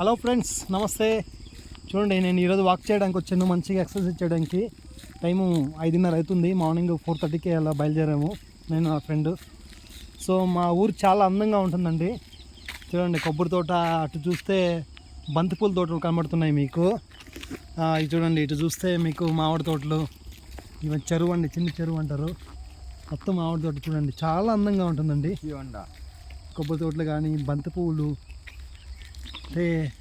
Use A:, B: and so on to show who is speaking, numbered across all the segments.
A: Hello friends నమస్తే చూడండి నేను ఈరోజు వాక్ చేయడానికి వచ్చాను. మంచిగా ఎక్సర్సైజ్ చేయడానికి. టైము ఐదున్నర అవుతుంది. మార్నింగ్ ఫోర్ థర్టీకి అలా బయలుదేరాము. నేను నా ఫ్రెండ్ సో మా ఊరు చాలా అందంగా ఉంటుందండి. చూడండి కొబ్బరి తోట అటు చూస్తే బంతిపూల తోటలు కనబడుతున్నాయి మీకు. ఇటు చూడండి ఇటు చూస్తే మీకు మామిడి తోటలు. ఇవన్నీ చెరువు అండి చిన్న చెరువు అంటారు. మొత్తం మామిడి తోట చూడండి చాలా అందంగా ఉంటుందండి. కొబ్బరి తోటలు కానీ బంతి అంటే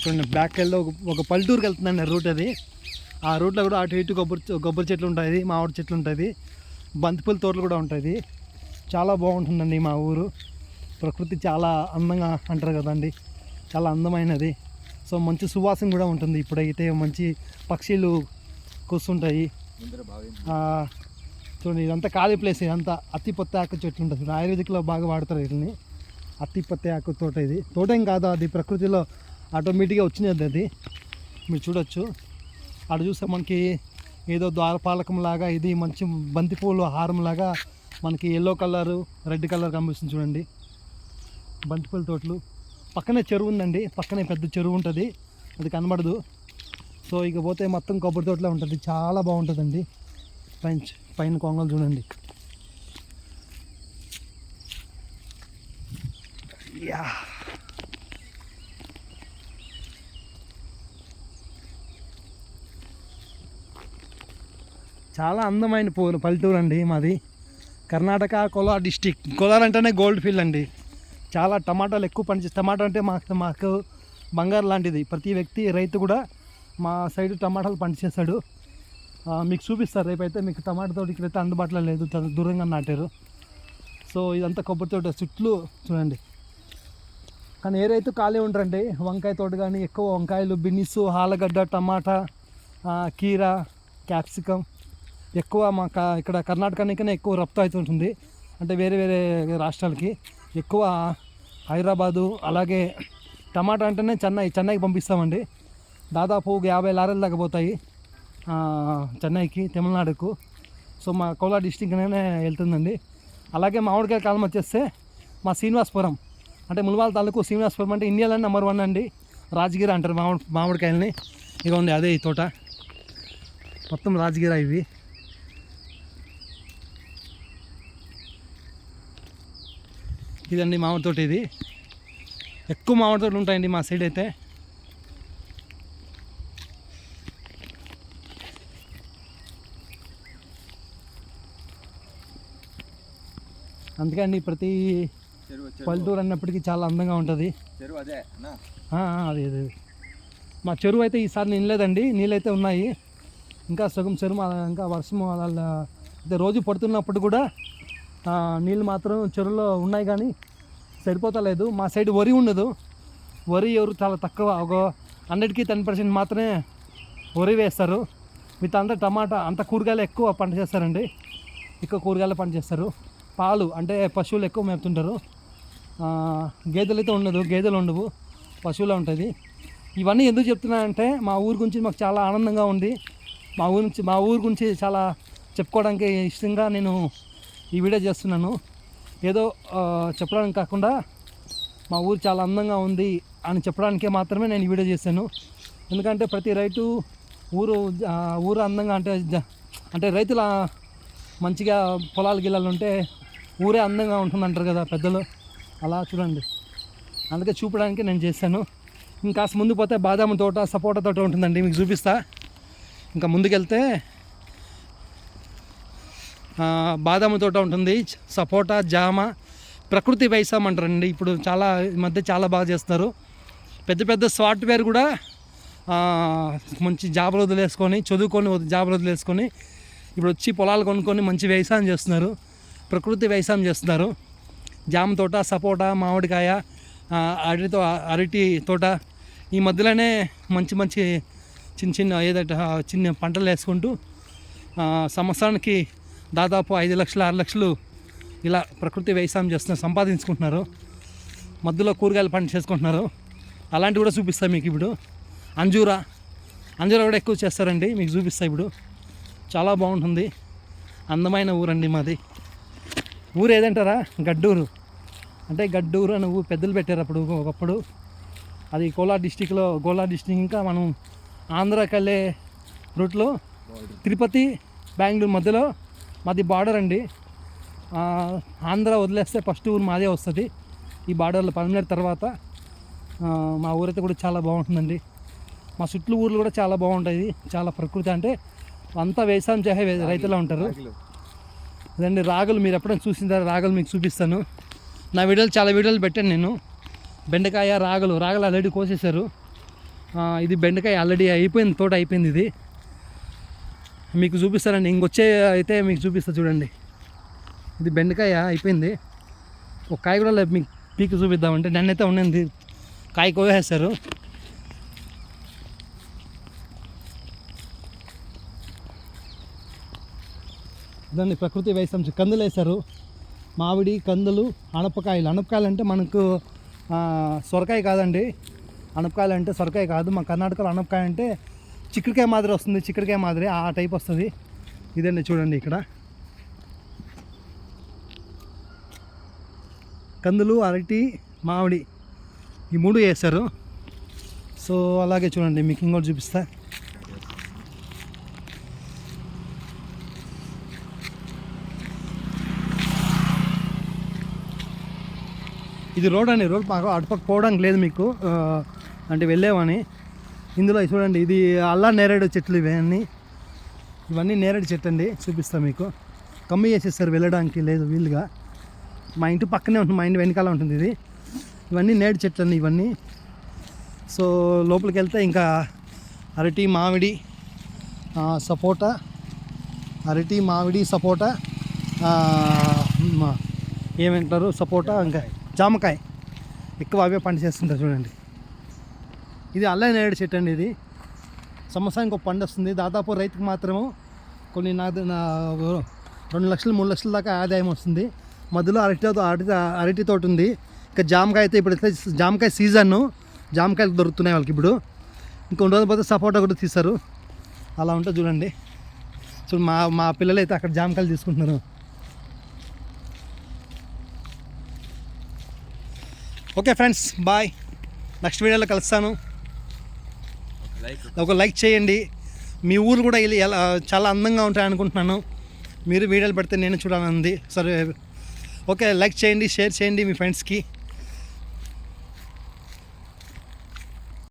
A: చూడండి బ్యాక్ వెళ్ళి ఒక ఒక పల్లెటూరుకి వెళ్తుందండి రూట్ అది. ఆ రూట్లో కూడా అటు ఇటు కొబ్బరి కొబ్బరి చెట్లు ఉంటుంది మామిడి చెట్లు ఉంటుంది బంతిపూల తోటలు కూడా ఉంటుంది చాలా బాగుంటుందండి మా ఊరు. ప్రకృతి చాలా అందంగా అంటారు కదండి. చాలా అందమైనది. సో మంచి సువాసన కూడా ఉంటుంది ఇప్పుడైతే. మంచి పక్షులు కూస్తుంటాయి. ఆ, చూడండి ఇదంతా ఖాళీ ప్లేస్ ఇదంతా అత్తి పత్తి ఆకు చెట్లు ఉంటుంది చూడండి ఆయుర్వేదిక్లో బాగా వాడతారు వీటిని. అత్తి పత్తి ఆకు తోట ఇది. తోట ఏం కాదు అది ప్రకృతిలో ఆటోమేటిక్గా వచ్చినది అది. మీరు చూడొచ్చు. అక్కడ చూస్తే మనకి ఏదో ద్వారపాలకం లాగా ఇది మంచి బంతిపూలు హారం లాగా మనకి ఎల్లో కలరు రెడ్ కలర్ కనిపిస్తుంది చూడండి. బంతిపూల తోటలు. పక్కనే చెరువు ఉందండి పక్కనే పెద్ద చెరువు ఉంటుంది. అది కనబడదు. సో ఇక పోతే మొత్తం కొబ్బరి తోటలో ఉంటుంది. చాలా బాగుంటుందండి. పైన పైన కొంగలు చూడండి. యా. చాలా అందమైన పూలు పల్లెటూరు అండి మాది. కర్ణాటక కోలార్ డిస్టిక్. కోలార్ అంటేనే గోల్డ్ ఫీల్డ్ అండి. చాలా టమాటాలు ఎక్కువ పండి టమాటా అంటే మాకు మాకు బంగారు లాంటిది. ప్రతి వ్యక్తి రైతు కూడా మా సైడ్ టమాటాలు పనిచేస్తాడు మీకు చూపిస్తారు. రేపైతే మీకు టమాటా తోట ఇక్కడైతే అందుబాటులో లేదు. దూరంగా నాటారు. సో ఇదంతా కొబ్బరి తోట చుట్లు చూడండి. కానీ ఏ రైతు ఖాళీ ఉంటారండి వంకాయ తోట కానీ ఎక్కువ వంకాయలు బిన్నిస్ ఆలగడ్డ టమాటా కీర క్యాప్సికమ్ ఎక్కువ మా క- ఇక్కడ కర్ణాటకనికనే ఎక్కువ రఫ్తు అవుతుంటుంది అంటే వేరే వేరే రాష్ట్రాలకి ఎక్కువ హైదరాబాదు అలాగే టమాటా అంటేనే చెన్నై చెన్నైకి పంపిస్తామండి. దాదాపు యాభై లారీలు దాకా పోతాయి. చెన్నైకి తమిళనాడుకు. సో మా కోలా డిస్టిక్లోనే వెళ్తుందండి. అలాగే మామిడికాయ కాలం వచ్చేస్తే మా శ్రీనివాసపురం. అంటే ములవాల తాలూకు శ్రీనివాసపురం అంటే ఇండియాలో నెంబర్ వన్ అండి. రాజగిరి అంటారు మామిడి మామిడికాయలని. ఇక ఉంది అదే ఈ తోట. మొత్తం రాజగిర ఇవి. ఇదండి మామిడి తోట ఇది. ఎక్కువ మామిడి తోటలు ఉంటాయండి మా సైడ్ అయితే. అందుకని ప్రతి పల్లెటూరు అన్నప్పటికీ చాలా అందంగా ఉంటుంది.
B: చెరువు అదే
A: అదే అదే. మా చెరువు అయితే ఈసారి నిండలేదండి నీళ్ళైతే ఉన్నాయి. ఇంకా సగం చెరువు అలా ఇంకా వర్షం అలా అయితే రోజు పడుతున్నప్పుడు కూడా నీళ్ళు మాత్రం చెరువులో ఉన్నాయి కానీ సరిపోతలేదు. మా సైడ్ వరి ఉండదు. వరి ఎవరు చాలా తక్కువ ఒక హండ్రెడ్కి టెన్ పర్సెంట్ మాత్రమే వరి వేస్తారు. మిగతా అంతా టమాటా అంత కూరగాయలు ఎక్కువ పంట చేస్తారండి. ఎక్కువ కూరగాయలు పంట చేస్తారు. పాలు అంటే పశువులు ఎక్కువ మేపుతుంటారు. గేదెలు అయితే ఉండదు గేదెలు ఉండవు పశువులే ఉంటుంది ఇవన్నీ ఎందుకు చెప్తున్నానంటే మా ఊరు గురించి మాకు చాలా ఆనందంగా ఉంది. మా ఊరు నుంచి మా ఊరు గురించి చాలా చెప్పుకోవడానికి ఇష్టంగా నేను ఈ వీడియో చేస్తున్నాను. ఏదో చెప్పడానికి కాకుండా మా ఊరు చాలా అందంగా ఉంది అని చెప్పడానికే మాత్రమే నేను ఈ వీడియో చేశాను. ఎందుకంటే ప్రతి రైతు ఊరు ఊరు అందంగా అంటే అంటే రైతుల మంచిగా పొలాలు గిలాలు ఉంటే ఊరే అందంగా ఉంటుందంటారు కదా పెద్దలు. అలా చూడండి. అందుకే చూపడానికి నేను చేశాను. ఇంకా ముందు పోతే బాదాం తోట సపోటా తోట ఉంటుందండి. మీకు చూపిస్తా. ఇంకా ముందుకెళ్తే బాదాం తోట ఉంటుంది. సపోటా జామ ప్రకృతి వైసాం అంటారండి. ఇప్పుడు చాలా ఈ మధ్య చాలా బాగా చేస్తున్నారు పెద్ద పెద్ద సాఫ్ట్వేర్ కూడా మంచి జాబులు వదిలేసుకొని చదువుకొని జాబులు వదిలేసుకొని ఇప్పుడు వచ్చి పొలాలు కొనుక్కొని మంచి వ్యవసాయం చేస్తున్నారు. ప్రకృతి వ్యవసాయం చేస్తున్నారు. జామ తోట సపోటా మామిడికాయ అరటితో అరటి తోట. ఈ మధ్యలోనే మంచి మంచి చిన్న చిన్న ఏదట చిన్న పంటలు వేసుకుంటూ సంవత్సరానికి దాదాపు ఐదు లక్షలు ఆరు లక్షలు ఇలా ప్రకృతి వ్యవసాయం చేస్తున్నారు సంపాదించుకుంటున్నారు. మధ్యలో కూరగాయలు పంట చేసుకుంటున్నారు. అలాంటివి కూడా చూపిస్తాను మీకు ఇప్పుడు. అంజూరా అంజూరా కూడా ఎక్కువ చేస్తారండి మీకు చూపిస్తాను ఇప్పుడు. చాలా బాగుంటుంది. అందమైన ఊరండి మాది. ఊరు ఏదంటారా? గడ్డూరు. అంటే గడ్డూరు అని ఊరు పెద్దలు పెట్టారు అప్పుడు ఒకప్పుడు. అది కోలార్ డిస్టిక్లో కోలార్ డిస్టిక్ ఇంకా మనం ఆంధ్రా కళ్ళే రూట్లో తిరుపతి బెంగళూరు మధ్యలో మాది బార్డర్ అండి. ఆంధ్ర వదిలేస్తే ఫస్ట్ ఊరు మాదే వస్తుంది. ఈ బార్డర్లో పదిహేడు తర్వాత మా ఊరైతే కూడా చాలా బాగుంటుందండి. మా చుట్టూ ఊర్లు కూడా చాలా బాగుంటాయి. చాలా ప్రకృతి అంటే అంతా వ్యవసాయం చేసే రైతులు ఉంటారు. అదండి రాగులు. మీరు ఎప్పుడైనా చూసింటారు రాగులు మీకు చూపిస్తాను. నా వీడియోలు చాలా వీడియోలు పెట్టాను నేను. బెండకాయ రాగులు. రాగులు ఆల్రెడీ కోసేశారు. ఇది బెండకాయ ఆల్రెడీ అయిపోయింది తోట అయిపోయింది ఇది. మీకు చూపిస్తానండి. ఇంకొచ్చే అయితే మీకు చూపిస్తా చూడండి. ఇది బెండకాయ అయిపోయింది. ఒక కాయ కూడా లేదు మీకు పీకి చూపిద్దామంటే. నన్నైతే ఉండింది కాయ కోసేస్తారు దాన్ని ప్రకృతి వ్యవసాయం కందులు వేశారు. మామిడి కందులు అనపకాయలు అనపకాయలు అంటే మనకు సొరకాయ కాదండి. అనపకాయలు అంటే సొరకాయ కాదు. మా కర్ణాటకలో అనపకాయ అంటే చిక్కుడుకాయ మాదిరి వస్తుంది. చిక్కుడుకాయ మాదిరి ఆ టైప్ వస్తుంది. ఇదండి చూడండి ఇక్కడ. కందులు అరటి మామిడి ఈ మూడు వేశారు. సో అలాగే చూడండి. మీకు ఇంకోటి చూపిస్తా. ఇది రోడ్ అండి రోడ్ మాకు అటుపక్క పోవడానికి లేదు మీకు అంటే వెళ్ళేవని. ఇందులో చూడండి ఇది అల్లా నేరేడు చెట్లు ఇవన్నీ. ఇవన్నీ నేరేడు చెట్టు అండి చూపిస్తాను మీకు. కమ్మి చేసేస్తారు వెళ్ళడానికి లేదు వీలుగా. మా ఇంటి పక్కనే ఉంటుంది మా ఇంటి వెనకాల ఉంటుంది ఇది. ఇవన్నీ నేడు చెట్లు అండి ఇవన్నీ. సో లోపలికి వెళ్తే ఇంకా అరటి మామిడి సపోటా అరటి మామిడి సపోటా మా- ఏమంటారు? సపోటా ఇంకా జామకాయ. ఎక్కువ అవే పంట చేస్తుంటారు చూడండి. ఇది అల్ల నేరేడు చెట్టు అండి ఇది. సంవత్సరానికి ఒక పండు వస్తుంది. దాదాపు రైతుకు మాత్రము కొన్ని నా నా రెండు లక్షలు మూడు లక్షల దాకా ఆదాయం వస్తుంది. మధ్యలో అరటి అరటి అరటి తోట ఉంది. ఇంకా జామకాయ అయితే ఇప్పుడు అయితే జామకాయ సీజన్ జామకాయలు దొరుకుతున్నాయి వాళ్ళకి ఇప్పుడు. ఇంకొన్ని రోజులు పోతే సపోటా కూడా తీస్తారు. అలా ఉంటుంది చూడండి. సో మా మా పిల్లలు అయితే అక్కడ జామకాయలు తీసుకుంటున్నారు. Okay friends bye. నెక్స్ట్ వీడియోలో కలుస్తాను. ఒక లైక్ చేయండి. మీ ఊరు కూడా ఎలా చాలా అందంగా ఉంటాయి అనుకుంటున్నాను. మీరు వీడియోలు పెడితే నేను చూడాలని ఉంది. సరే ఓకే లైక్ చేయండి షేర్ చేయండి మీ ఫ్రెండ్స్కి